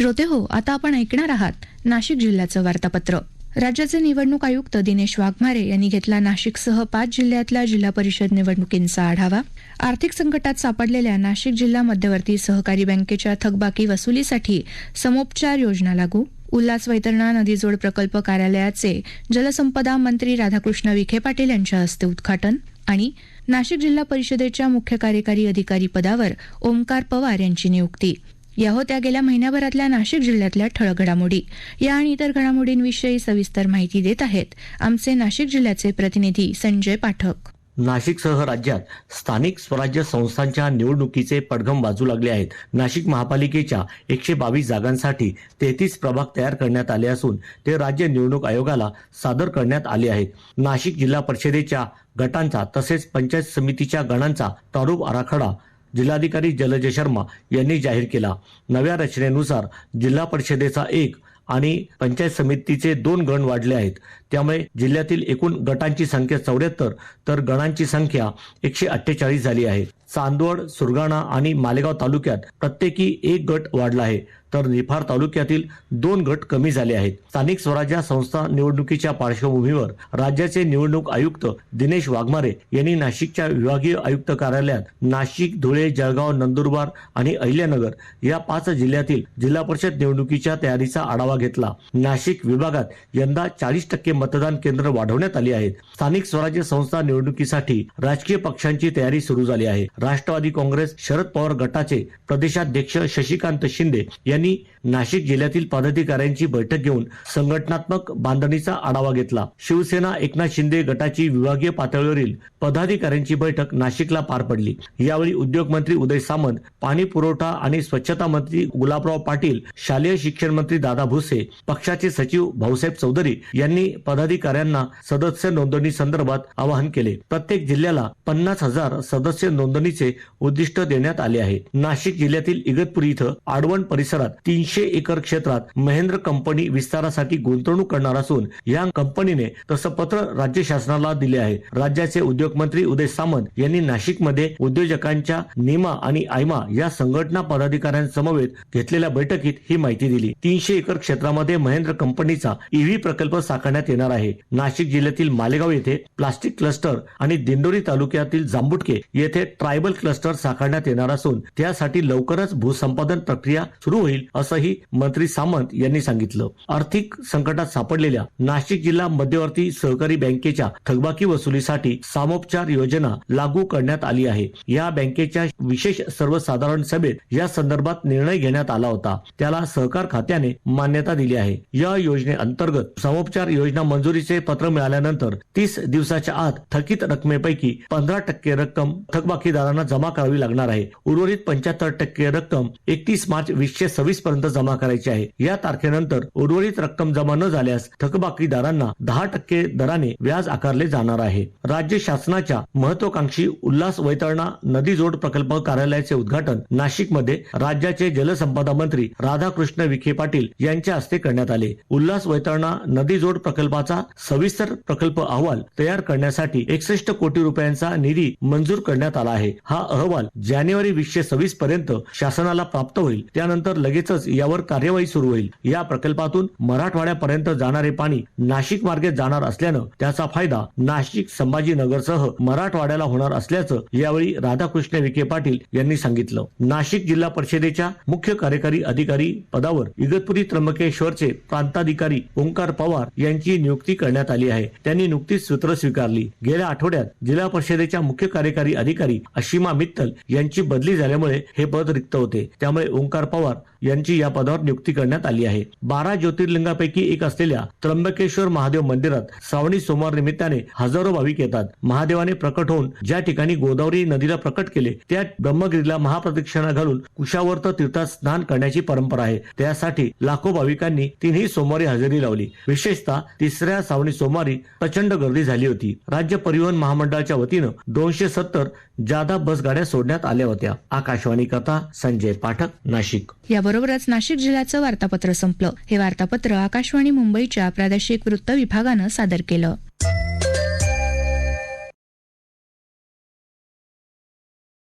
श्रोते हो आता आपण ऐकणार आहात नाशिक जिल्ह्याचं वार्तापत्र. राज्याचे निवडणूक आयुक्त दिनेश वाघमारे यांनी घेतला नाशिकसह पाच जिल्ह्यातल्या जिल्हा परिषद निवडणुकींचा आढावा. आर्थिक संकटात सापडलेल्या नाशिक जिल्हा मध्यवर्ती सहकारी बँकेच्या थकबाकी वसुलीसाठी समोपचार योजना लागू. उल्हास वैतरणा नदीजोड प्रकल्प कार्यालयाचे जलसंपदा मंत्री राधाकृष्ण विखे पाटील यांच्या हस्ते उद्घाटन आणि नाशिक जिल्हा परिषदेच्या मुख्य कार्यकारी अधिकारी पदावर ओमकार पवार यांची नियुक्ती. या होत्या गेल्या महिन्याभरातल्या नाशिक जिल्ह्यातल्या ठळक घडामोडी. या आणि इतर घडामोडींविषयी सविस्तर माहिती देत आहेत आमचे नाशिक जिल्ह्याचे प्रतिनिधी संजय पाठक. नाशिकसह राज्यात स्थानिक स्वराज्य संस्थांच्या निवडणुकीचे पडघम बाजू लागले आहेत. नाशिक महापालिकेच्या एकशे बावीस जागांसाठी तेहतीस प्रभाग तयार करण्यात आले असून ते राज्य निवडणूक आयोगाला सादर करण्यात आले आहेत. नाशिक जिल्हा परिषदेच्या गटांचा तसेच पंचायत समितीच्या गणांचा प्रारूप आराखडा जिल्हाधिकारी जलज शर्मा यांनी जाहीर केला. नव्या रचनेनुसार जिल्हा परिषदेचा एक आणि पंचायत समितीचे दोन गण वाढले आहेत. त्यामुळे जिल्ह्यातील एकूण गटांची संख्या चौऱ्याहत्तर तर गणांची संख्या एकशे अठ्ठेचाळीस झाली आहे. चांदवड सुरगाणा आणि मालेगाव तालुक्यात प्रत्येकी एक गट वाढला आहे. तर निफाड तालुक्यातील दोन गट कमी झाले आहेत. स्थानिक स्वराज्य संस्था निवडणुकीच्या पार्श्वभूमीवर राज्याचे निवडणूक आयुक्त दिनेश वाघमारे यांनी नाशिकच्या विभागीय आयुक्त कार्यालयात नाशिक धुळे जळगाव नंदुरबार आणि अहिल्यानगर या पाच जिल्ह्यातील जिल्हा परिषद निवडणुकीच्या तयारीचा आढावा घेतला. नाशिक विभागात यंदा चाळीस टक्के मतदान केंद्र वाढवण्यात आली आहेत. स्थानिक स्वराज्य संस्था निवडणुकीसाठी राजकीय पक्षांची तयारी सुरू झाली आहे. राष्ट्रवादी काँग्रेस शरद पवार गटाचे प्रदेशाध्यक्ष शशिकांत शिंदे यांनी नाशिक जिल्ह्यातील पदाधिकाऱ्यांची बैठक घेऊन संघटनात्मक बांधणीचा आढावा घेतला. शिवसेना एकनाथ शिंदे गटाची विभागीय पातळीवरील पदाधिकाऱ्यांची बैठक नाशिकला पार पडली. यावेळी उद्योग मंत्री उदय सामंत पाणी पुरवठा आणि स्वच्छता मंत्री गुलाबराव पाटील शालेय शिक्षण मंत्री दादा भुसे पक्षाचे सचिव भाऊसाहेब चौधरी यांनी पदाधिकाऱ्यांना सदस्य नोंदणी संदर्भात आवाहन केले. प्रत्येक जिल्ह्याला पन्नास हजार सदस्य नोंदणी नोंदणीचे उद्दिष्ट देण्यात आले आहे. नाशिक जिल्ह्यातील इगतपुरी इथं आडवण परिसरात तीनशे एकर क्षेत्रात महेंद्र कंपनी विस्तारासाठी गुंतवणूक करणार असून या कंपनीने तसं पत्र राज्य शासनाला दिले आहे. राज्याचे उद्योग मंत्री उदय सामंत यांनी नाशिकमध्ये उद्योजकांच्या निमा आणि आयमा या संघटना पदाधिकाऱ्यांसमवेत घेतलेल्या बैठकीत ही माहिती दिली. तीनशे एकर क्षेत्रामध्ये महेंद्र कंपनीचा ईव्ही प्रकल्प साकारण्यात येणार आहे. नाशिक जिल्ह्यातील मालेगाव येथे प्लास्टिक क्लस्टर आणि दिंडोरी तालुक्यातील जांबुटके येथे ट्राय ट्रायबल क्लस्टर साकारण्यात येणार असून त्यासाठी लवकरच भूसंपादन प्रक्रिया सुरू होईल असंही मंत्री सामंत यांनी सांगितलं. आर्थिक संकटात सापडलेल्या नाशिक जिल्हा मध्यवर्ती सहकारी बँकेच्या थकबाकी वसुलीसाठी सामोपचार योजना लागू करण्यात आली आहे. या बँकेच्या विशेष सर्वसाधारण सभेत या संदर्भात निर्णय घेण्यात आला होता. त्याला सहकार खात्याने मान्यता दिली आहे. या योजनेअंतर्गत समोपचार योजना मंजुरीचे पत्र मिळाल्यानंतर तीस दिवसाच्या आत थकीत रकमेपैकी पंधरा टक्के रक्कम थकबाकीदार थकबाकीदारांना जमा करावी लागणार आहे. उर्वरित पंच्याहत्तर टक्के रक्कम एकतीस मार्च वीसशे सव्वीस पर्यंत जमा करायची आहे. या तारखेनंतर उर्वरित रक्कम जमा न झाल्यास थकबाकीदारांना दहा टक्के दराने व्याज आकारले जाणार आहे. राज्य शासनाच्या महत्वाकांक्षी उल्हास वैतरणा नदी जोड प्रकल्प कार्यालयाचे उद्घाटन नाशिकमध्ये राज्याचे जलसंपदा मंत्री राधाकृष्ण विखे पाटील यांच्या हस्ते करण्यात आले. उल्हास वैतरणा नदी जोड प्रकल्पाचा सविस्तर प्रकल्प अहवाल तयार करण्यासाठी एकसष्ट कोटी रुपयांचा निधी मंजूर करण्यात आला आहे. हा अहवाल जानेवारी वीसशे सव्वीस पर्यंत शासनाला प्राप्त होईल. त्यानंतर लगेचच यावर कार्यवाही सुरू होईल. या प्रकल्पातून मराठवाड्यापर्यंत जाणारे पाणी नाशिक मार्गे जाणार असल्यानं त्याचा फायदा नाशिक संभाजीनगरसह मराठवाड्याला होणार असल्याचं यावेळी राधाकृष्ण विखे पाटील यांनी सांगितलं. नाशिक जिल्हा परिषदेच्या मुख्य कार्यकारी अधिकारी पदावर इगतपुरी त्र्यंबकेश्वरचे प्रांताधिकारी ओंकार पवार यांची नियुक्ती करण्यात आली आहे. त्यांनी नुकतीच सूत्र स्वीकारली. गेल्या आठवड्यात जिल्हा परिषदेच्या मुख्य कार्यकारी अधिकारी अशिमा मित्तल यांची बदली झाल्यामुळे हे पद रिक्त होते. त्यामुळे ओंकार पवार यांची या पदावर नियुक्ती करण्यात आली आहे. बारा ज्योतिर्लिंगापैकी एक असलेल्या त्र्यंबकेश्वर महादेव मंदिरात श्रावणी सोमवार निमित्ताने हजारो भाविक येतात. महादेवाने प्रकट होऊन ज्या ठिकाणी गोदावरी नदीला प्रकट केले त्या ब्रह्मगिरीला महाप्रदक्षिणा घालून कुशावर्त तीर्थात स्नान करण्याची परंपरा आहे. त्यासाठी लाखो भाविकांनी तिन्ही सोमवारी हजेरी लावली. विशेषतः तिसऱ्या श्रावणी सोमवारी प्रचंड गर्दी झाली होती. राज्य परिवहन महामंडळाच्या वतीनं दोनशे सत्तर जादा बस गाड्या सोडण्यात आल्या होत्या. आकाशवाणी कथा संजय पाठक नाशिक. याबरोबरच नाशिक जिल्ह्याचं वार्तापत्र संपलं. हे वार्तापत्र आकाशवाणी मुंबईच्या प्रादेशिक वृत्त विभागानं सादर केलं.